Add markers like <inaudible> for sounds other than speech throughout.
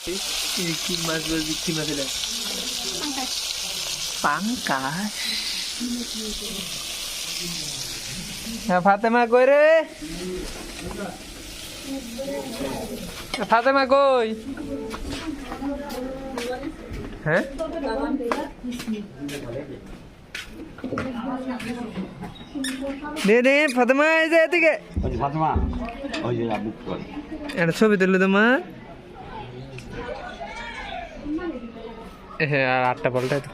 কি মাছ বলবি কি মাছ এটা পাঙ্কাশ হ্যাঁ ফাতেমা কই রে ফাতেমা কই হ্যাঁ দে দে ফাতেমা এই যে এদিকে ফাতেমা ওই যে কর একটা ছবি তুললো তোমার হ্যাঁ আর আটটা বলটাই তো?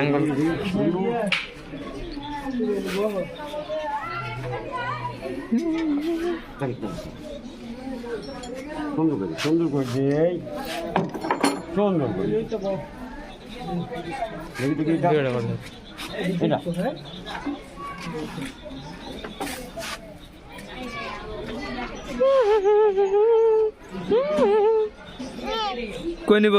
আঙ্গুল। সুন্দর করে সুন্দর করে দিয়ে এই সুন্দর করে দেখি দেখি এটা। কই নিব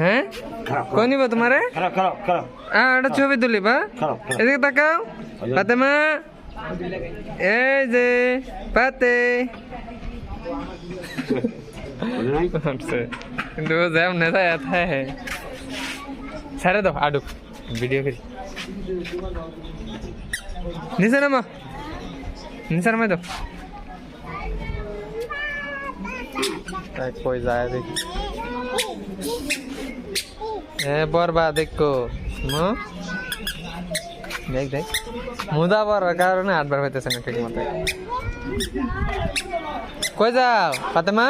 হ্যাঁ খারাপ কই নিব তোমারে খারাপ খারাপ খারাপ আহ একটা ছবি তুলি বা খারাপ খারাপ এদিকে তাকাও ফাতেমা এই যে পাতে বুঝে নাই কিন্তু ও যেমন নেতা এত হ্যাঁ ছেড়ে দাও আডুক ভিডিও করি নিচে নামা নিচে নামাই দাও তাই কই যায় দেখি এ বরবা দেখো। দেখ দেখ। মুদা বরার কারণে আটবার হইতেছে না ঠিক মতো কই যাও, ফাতেমা?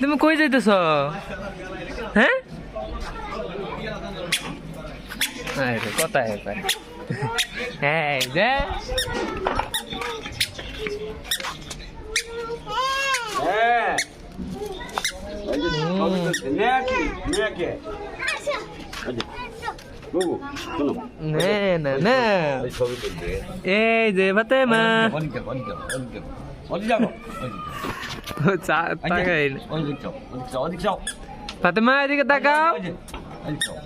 তুমি কই যাইতেছ? হ্যাঁ? আরে, কোথায় পারে এই যে। হ্যাঁ। এই যে ফাতেমা। এদিকে তাকাও। ওই যাও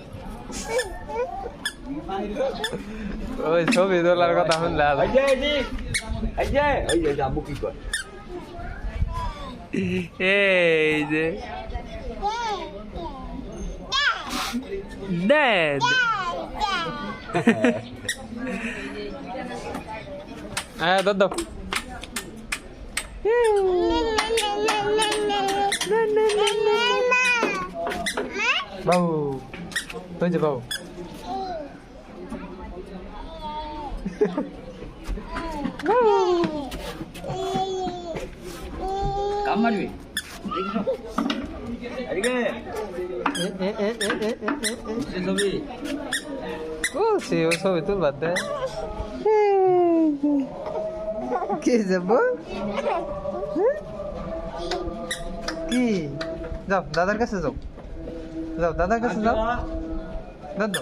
ওই ছবি তোলার কথা শুনলে। এই যে এই যে এই যে এই <laughs> যে <laughs> আব্বু जाओ दादा कैसे जाओ जाओ दादा जाओ दादा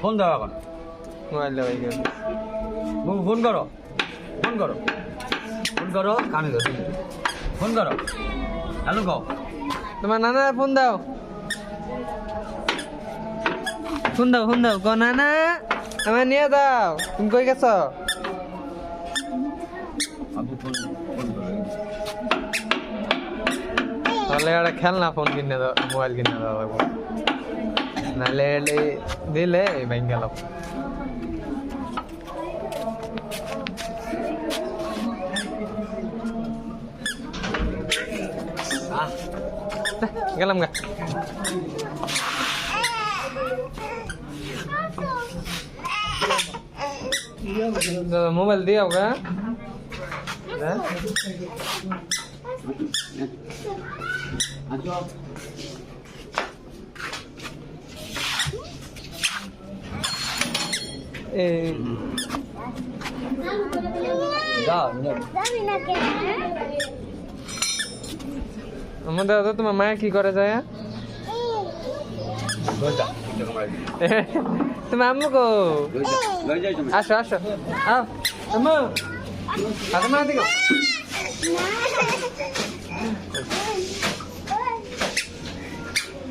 ফোন দাও এখন ফোন করো ফোন করো ফোন করো কানে ধরো ফোন করো হ্যালো গাও তোমার নানা ফোন দাও ফোন দাও ফোন দাও ক নানা আমার নিয়ে দাও তুমি কই গেছ നല്ല കിടക്കാനല്ല ഫോൺ കിന്നതോ മോബൈൽ കിന്നതോ നല്ല ഇതില്ലേ ഭയങ്കര Galam ka. Dada mobile diyaw ka? Ha? আমাদের দাদা তোমার মায়া কি করে যায় লইজা তুমি আম্মু কো আসো আসো আও আম্মু দিকে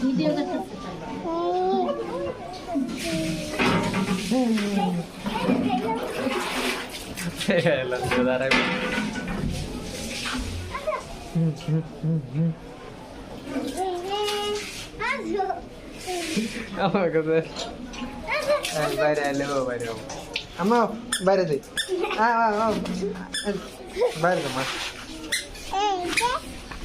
ভিডিও <laughs> করতেছে দাঁড়াই আমার কাছে এই, বাইরে আইলে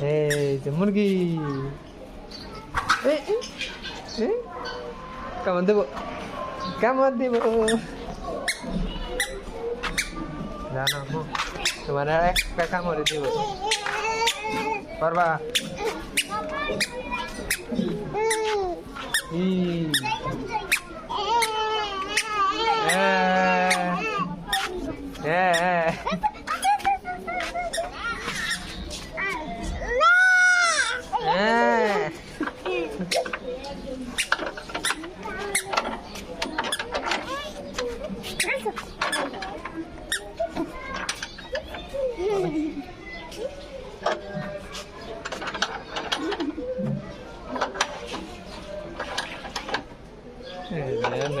এই দে এই দে এই দে এই দে দে দে এই যে এই যে এই যে এই যে এই যে এই যে কই নিব কই নিব মা এই দে এই যে মুরগি এই এই কেমন দেব কেমন দেব জানো মো, তোমার আর একটা কামড়ে দিব পারবা ই এ Eh, ya no,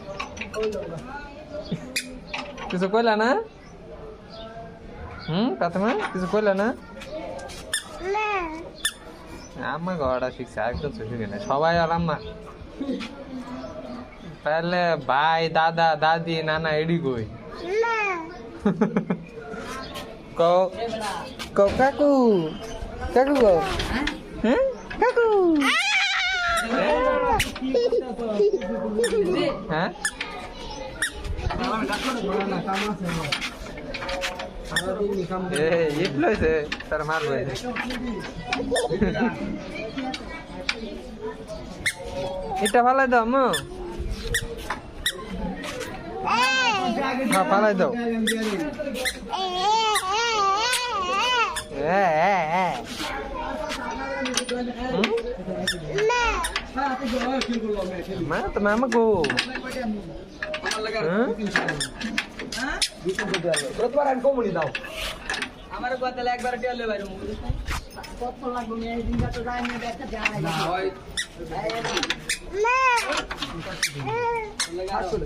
কিছু কইলা না? হুম ফাতেমা কিছু কইলা না? আম্মা গড়া শিখছে আর কিছু শিখে না সবাই আর আম্মা। তাহলে ভাই দাদা দাদি নানা এডি কই? কও কাকু। কাকু কও হ্যাঁ? কাকু। হ্যাঁ? এ ইট লইছে তার মারবে এটা ফালাই দাও মো। হ্যাঁ ফালাই দাও। এ এ হুম? মা। তো মামা গো আমার কথা একবার টেলে বাইরে কত লাগবে এই দিনটা তো যাই না দেখা যায়। না হয় আসলে